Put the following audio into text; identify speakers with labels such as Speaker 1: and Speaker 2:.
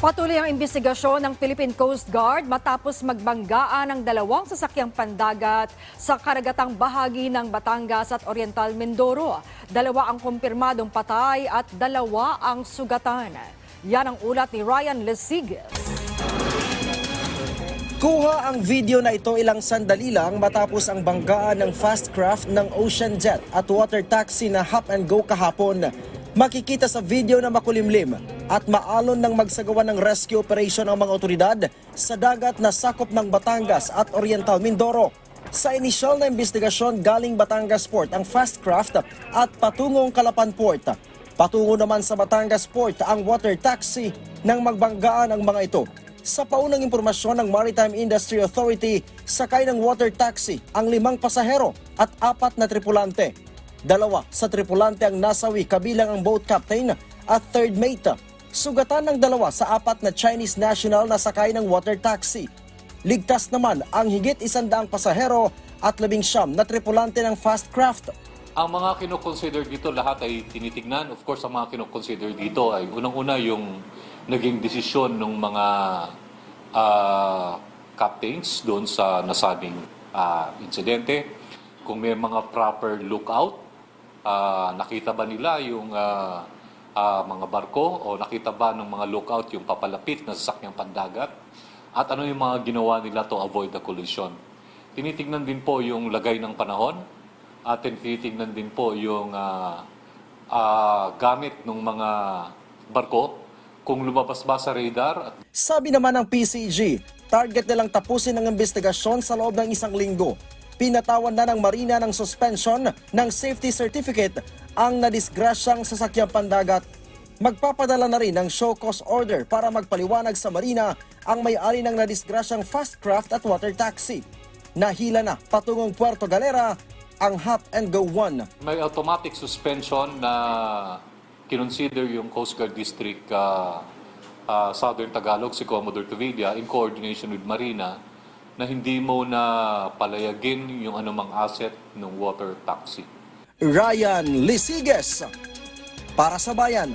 Speaker 1: Patuloy ang investigasyon ng Philippine Coast Guard matapos magbanggaan ng dalawang sasakyang pandagat sa karagatang bahagi ng Batangas at Oriental Mindoro. Dalawa ang kumpirmadong patay at dalawa ang sugatan. Yan ang ulat ni Ryan Lesigas.
Speaker 2: Kuha ang video na ito ilang sandali lang matapos ang banggaan ng fast craft ng Ocean Jet at water taxi na hop and go kahapon. Makikita sa video na makulimlim at maalon ng magsagawa ng rescue operation ang mga otoridad sa dagat na sakop ng Batangas at Oriental Mindoro. Sa inisyal na investigasyon galing Batangas Port ang fast craft at patungong Calapan Port. Patungo naman sa Batangas Port ang water taxi nang magbanggaan ang mga ito. Sa paunang impormasyon ng Maritime Industry Authority, sakay ng water taxi ang limang pasahero at apat na tripulante. Dalawa sa tripulante ang nasawi kabilang ang boat captain at third mate. Sugatan ng dalawa sa apat na Chinese national na sakay ng water taxi. Ligtas naman ang higit isandaang pasahero at labing siyam na tripulante ng fast craft.
Speaker 3: Ang mga kinoconsider dito lahat ay tinitignan. Of course, ang mga kinoconsider dito ay unang-una yung naging desisyon ng mga ah, captains doon sa nasabing ah, insidente. Kung may mga proper lookout, ah, nakita ba nila yung ah, ah, mga barko o nakita ba ng mga lookout yung papalapit na sasakyang pandagat? At ano yung mga ginawa nila to avoid the collision? Tinitignan din po yung lagay ng panahon at tinitignan din po yung ah, ah, gamit ng mga barko kung lumabas ba sa radar
Speaker 2: Sabi naman ng PCG, target nilang tapusin ang investigasyon sa loob ng isang linggo. Pinatawan na ng Marina ng suspension ng safety certificate ang nadisgrasyang sasakyang pandagat. Magpapadala na rin ng show cause order para magpaliwanag sa Marina ang may-ari ng nadisgrasyang fast craft at water taxi. Nahila na patungong Puerto Galera ang Hop and Go 1.
Speaker 3: may automatic suspension na kinonsider yung Coast Guard District ah, ah, Southern Tagalog, si Commodore Tavilla, in coordination with Marina, na hindi mo na palayagin yung anumang asset ng water taxi.
Speaker 2: Ryan Lisiges para sa bayan.